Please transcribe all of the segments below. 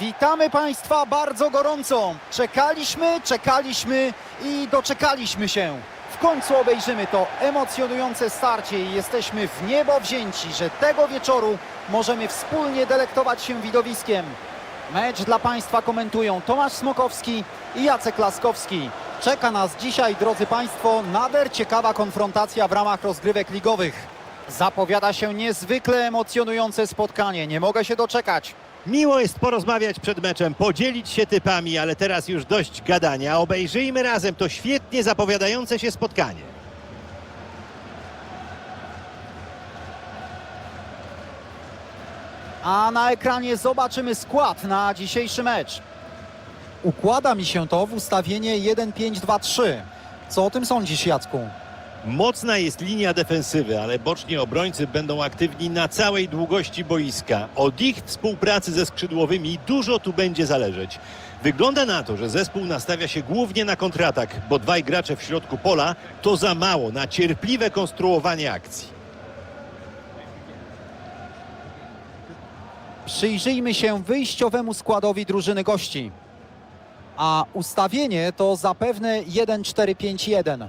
Witamy Państwa bardzo gorąco. Czekaliśmy, czekaliśmy i doczekaliśmy się. W końcu obejrzymy to emocjonujące starcie i jesteśmy w niebo wzięci, że tego wieczoru możemy wspólnie delektować się widowiskiem. Mecz dla Państwa komentują Tomasz Smokowski i Jacek Laskowski. Czeka nas dzisiaj, drodzy Państwo, nader ciekawa konfrontacja w ramach rozgrywek ligowych. Zapowiada się niezwykle emocjonujące spotkanie. Nie mogę się doczekać. Miło jest porozmawiać przed meczem, podzielić się typami, ale teraz już dość gadania. Obejrzyjmy razem to świetnie zapowiadające się spotkanie. A na ekranie zobaczymy skład na dzisiejszy mecz. Układa mi się to w ustawienie 1-5-2-3. Co o tym sądzisz, Jacku? Mocna jest linia defensywy, ale boczni obrońcy będą aktywni na całej długości boiska. Od ich współpracy ze skrzydłowymi dużo tu będzie zależeć. Wygląda na to, że zespół nastawia się głównie na kontratak, bo dwaj gracze w środku pola to za mało na cierpliwe konstruowanie akcji. Przyjrzyjmy się wyjściowemu składowi drużyny gości. A ustawienie to zapewne 1-4-5-1.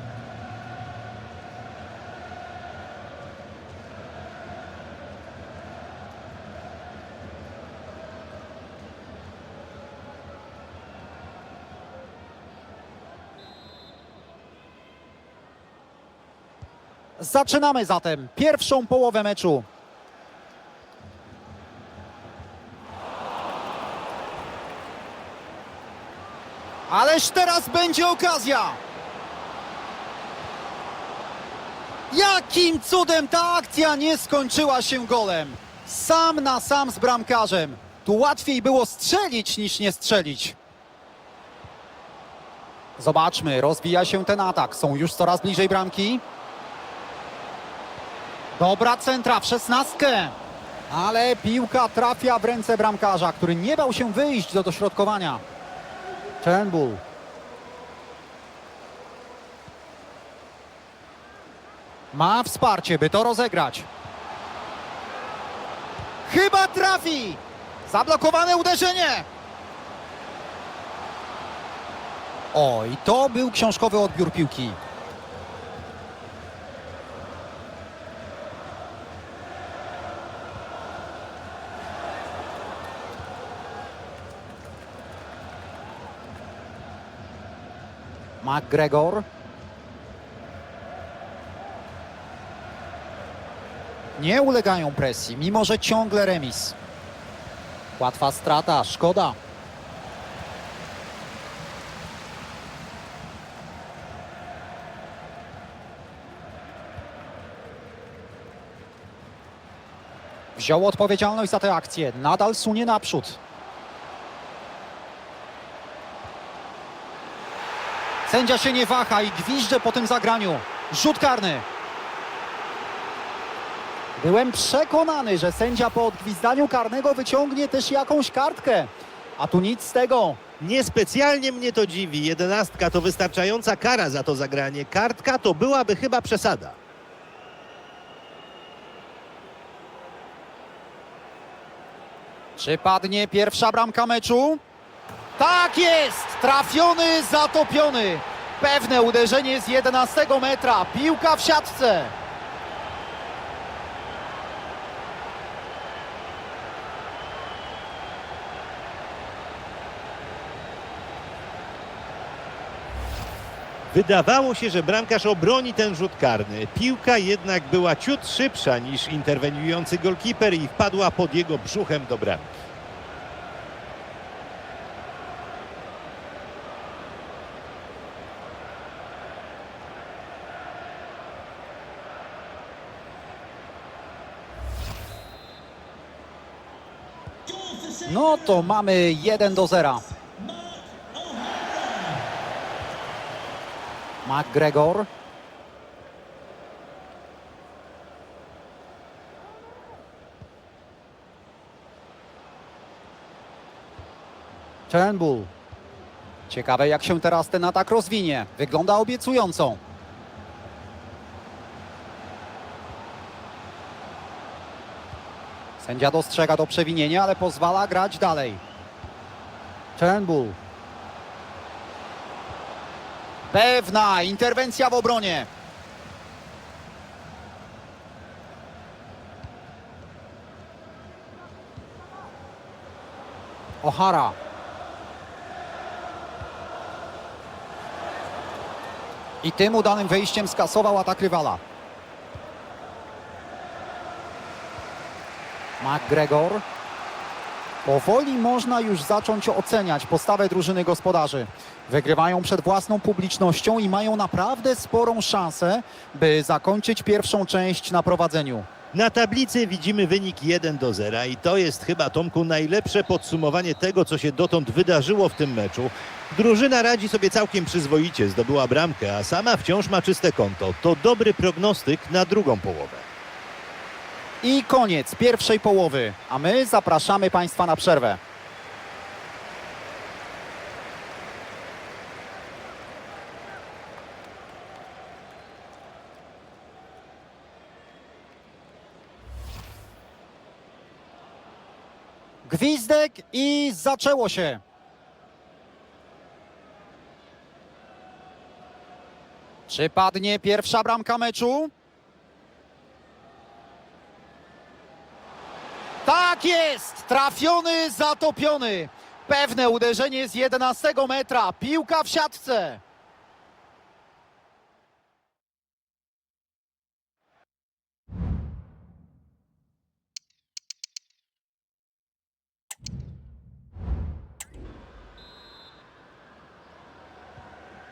Zaczynamy zatem pierwszą połowę meczu. Ależ teraz będzie okazja! Jakim cudem ta akcja nie skończyła się golem? Sam na sam z bramkarzem. Tu łatwiej było strzelić niż nie strzelić. Zobaczmy, rozwija się ten atak. Są już coraz bliżej bramki. Dobra centra w szesnastkę. Ale piłka trafia w ręce bramkarza, który nie dał się wyjść do dośrodkowania. Turnbull. Ma wsparcie, by to rozegrać. Chyba trafi! Zablokowane uderzenie! O, i to był książkowy odbiór piłki. McGregor. Nie ulegają presji, mimo że ciągle remis. Łatwa strata, szkoda. Wziął odpowiedzialność za tę akcję, nadal sunie naprzód. Sędzia się nie waha i gwizdże po tym zagraniu. Rzut karny. Byłem przekonany, że sędzia po odgwizdaniu karnego wyciągnie też jakąś kartkę. A tu nic z tego. Niespecjalnie mnie to dziwi. Jedenastka to wystarczająca kara za to zagranie. Kartka to byłaby chyba przesada. Czy padnie pierwsza bramka meczu? Tak jest! Trafiony, zatopiony. Pewne uderzenie z 11 metra. Piłka w siatce. Wydawało się, że bramkarz obroni ten rzut karny. Piłka jednak była ciut szybsza niż interweniujący golkiper i wpadła pod jego brzuchem do bramki. No to mamy 1 do 0. McGregor. Turnbull. Ciekawe jak się teraz ten atak rozwinie. Wygląda obiecująco. Sędzia dostrzega to przewinienie, ale pozwala grać dalej. Turnbull. Pewna interwencja w obronie. O'Hara. I tym udanym wejściem skasował atak rywala. McGregor. Powoli można już zacząć oceniać postawę drużyny gospodarzy. Wygrywają przed własną publicznością i mają naprawdę sporą szansę, by zakończyć pierwszą część na prowadzeniu. Na tablicy widzimy wynik 1 do 0 i to jest chyba, Tomku, najlepsze podsumowanie tego, co się dotąd wydarzyło w tym meczu. Drużyna radzi sobie całkiem przyzwoicie, zdobyła bramkę, a sama wciąż ma czyste konto. To dobry prognostyk na drugą połowę. I koniec pierwszej połowy, a my zapraszamy Państwa na przerwę. Gwizdek i zaczęło się. Czy padnie pierwsza bramka meczu? Tak jest! Trafiony, zatopiony. Pewne uderzenie z 11 metra. Piłka w siatce.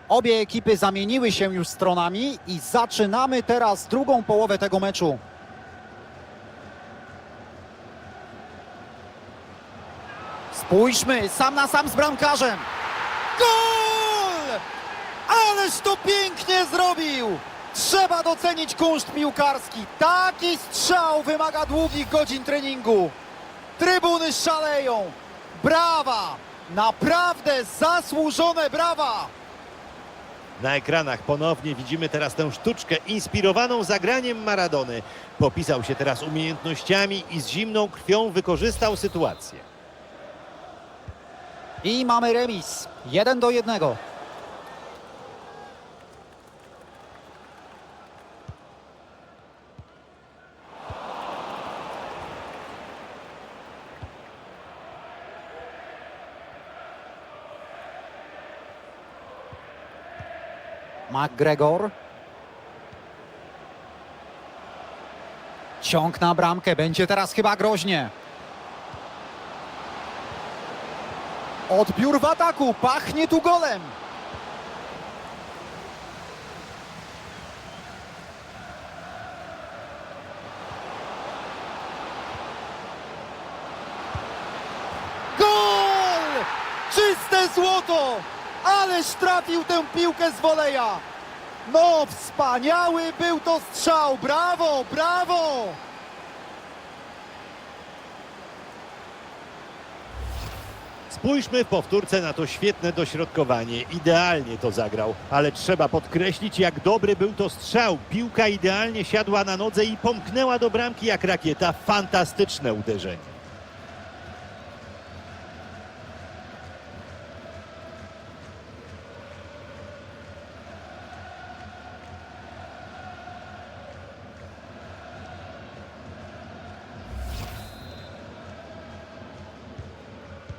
Obie ekipy zamieniły się już stronami i zaczynamy teraz drugą połowę tego meczu. Spójrzmy, sam na sam z bramkarzem. Gol! Ależ to pięknie zrobił! Trzeba docenić kunszt piłkarski. Taki strzał wymaga długich godzin treningu. Trybuny szaleją. Brawa! Naprawdę zasłużone brawa! Na ekranach ponownie widzimy teraz tę sztuczkę inspirowaną zagraniem Maradony. Popisał się teraz umiejętnościami i z zimną krwią wykorzystał sytuację. I mamy remis. Jeden do jednego. McGregor. Ciąg na bramkę. Będzie teraz chyba groźnie. Odbiór w ataku, pachnie tu golem. Gol! Czyste złoto! Ależ trafił tę piłkę z woleja. No, wspaniały był to strzał. Brawo, brawo! Spójrzmy w powtórce na to świetne dośrodkowanie. Idealnie to zagrał, ale trzeba podkreślić, jak dobry był to strzał. Piłka idealnie siadła na nodze i pomknęła do bramki jak rakieta. Fantastyczne uderzenie.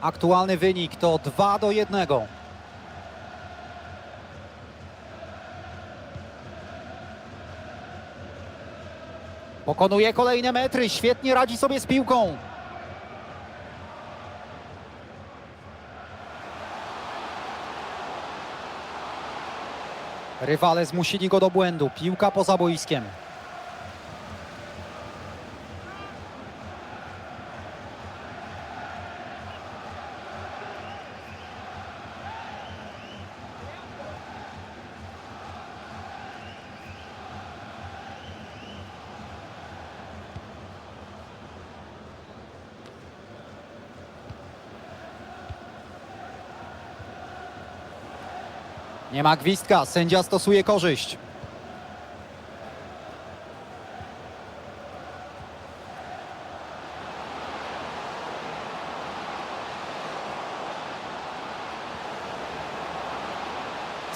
Aktualny wynik to 2 do 1. Pokonuje kolejne metry, świetnie radzi sobie z piłką. Rywale zmusili go do błędu. Piłka poza boiskiem. Nie ma gwizdka, sędzia stosuje korzyść.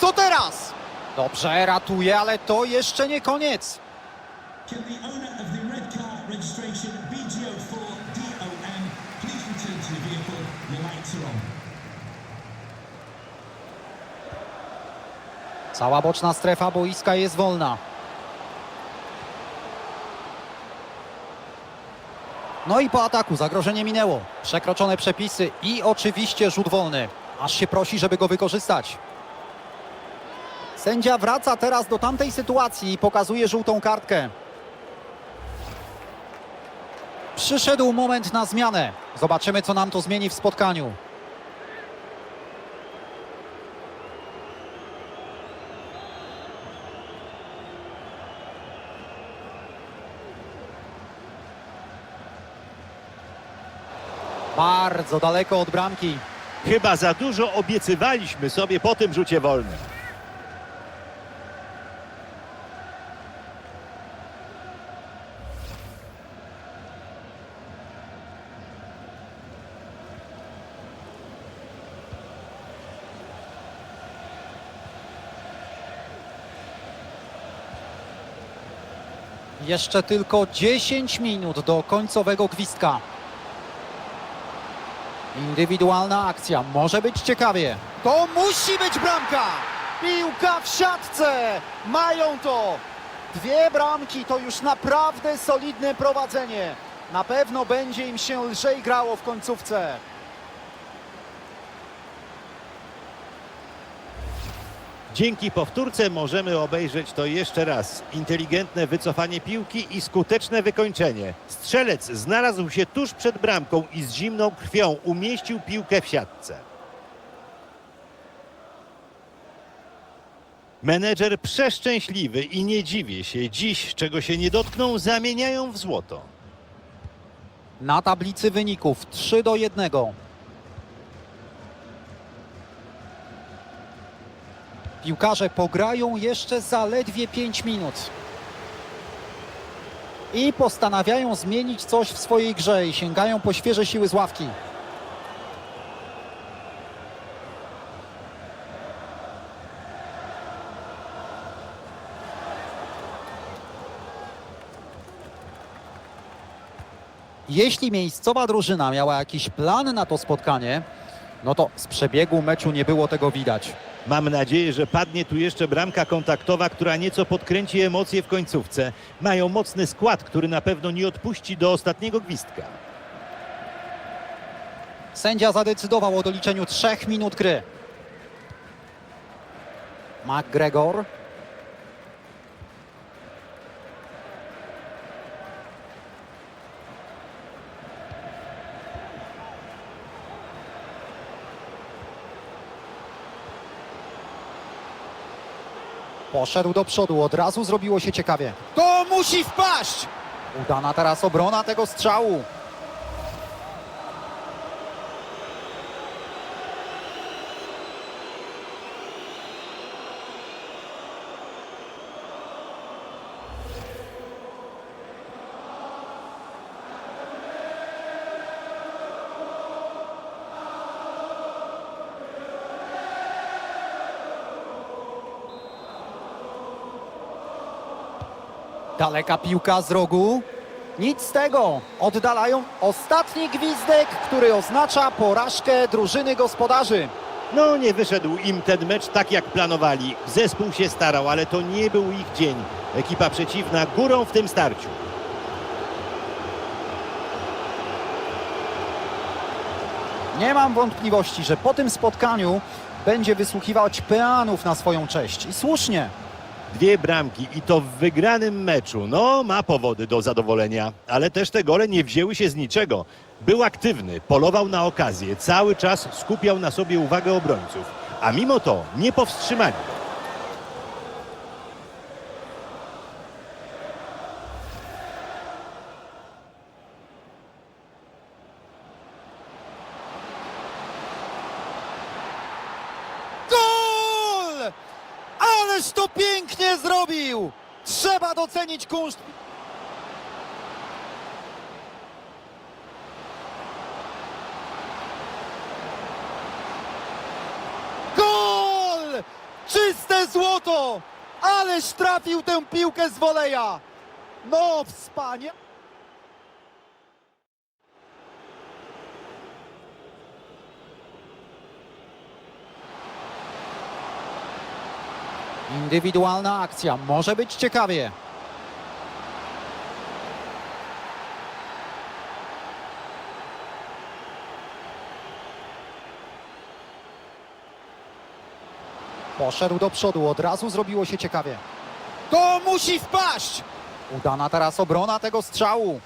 Co teraz? Dobrze, ratuje, ale to jeszcze nie koniec. Can the owner of the red car registration BGO4DOM please return to the vehicle? Your lights are on. Cała boczna strefa boiska jest wolna. No i po ataku zagrożenie minęło. Przekroczone przepisy i oczywiście rzut wolny. Aż się prosi, żeby go wykorzystać. Sędzia wraca teraz do tamtej sytuacji i pokazuje żółtą kartkę. Przyszedł moment na zmianę. Zobaczymy, co nam to zmieni w spotkaniu. Bardzo daleko od bramki. Chyba za dużo obiecywaliśmy sobie po tym rzucie wolnym. Jeszcze tylko 10 minut do końcowego gwizdka. Indywidualna akcja, może być ciekawie. To musi być bramka! Piłka w siatce! Mają to! Dwie bramki to już naprawdę solidne prowadzenie. Na pewno będzie im się lżej grało w końcówce. Dzięki powtórce możemy obejrzeć to jeszcze raz. Inteligentne wycofanie piłki i skuteczne wykończenie. Strzelec znalazł się tuż przed bramką i z zimną krwią umieścił piłkę w siatce. Menedżer przeszczęśliwy i nie dziwię się. Dziś, czego się nie dotkną, zamieniają w złoto. Na tablicy wyników 3 do 1. Piłkarze pograją jeszcze zaledwie 5 minut. I postanawiają zmienić coś w swojej grze i sięgają po świeże siły z ławki. Jeśli miejscowa drużyna miała jakiś plan na to spotkanie, no to z przebiegu meczu nie było tego widać. Mam nadzieję, że padnie tu jeszcze bramka kontaktowa, która nieco podkręci emocje w końcówce. Mają mocny skład, który na pewno nie odpuści do ostatniego gwizdka. Sędzia zadecydował o doliczeniu trzech minut gry. McGregor. Poszedł do przodu, od razu zrobiło się ciekawie. To musi wpaść! Udana teraz obrona tego strzału. Daleka piłka z rogu. Nic z tego. Oddalają ostatni gwizdek, który oznacza porażkę drużyny gospodarzy. No, nie wyszedł im ten mecz tak jak planowali. Zespół się starał, ale to nie był ich dzień. Ekipa przeciwna górą w tym starciu. Nie mam wątpliwości, że po tym spotkaniu będzie wysłuchiwać peanów na swoją cześć. I słusznie. Dwie bramki i to w wygranym meczu. No, ma powody do zadowolenia, ale też te gole nie wzięły się z niczego. Był aktywny, polował na okazję, cały czas skupiał na sobie uwagę obrońców, a mimo to nie powstrzymali. go. Gol! Ależ to pięknie zrobił! Trzeba docenić kunszt. Gol! Czyste złoto! Ależ trafił tę piłkę z woleja! No, wspanie... Indywidualna akcja, może być ciekawie. Poszedł do przodu, od razu zrobiło się ciekawie. To musi wpaść! Udana teraz obrona tego strzału.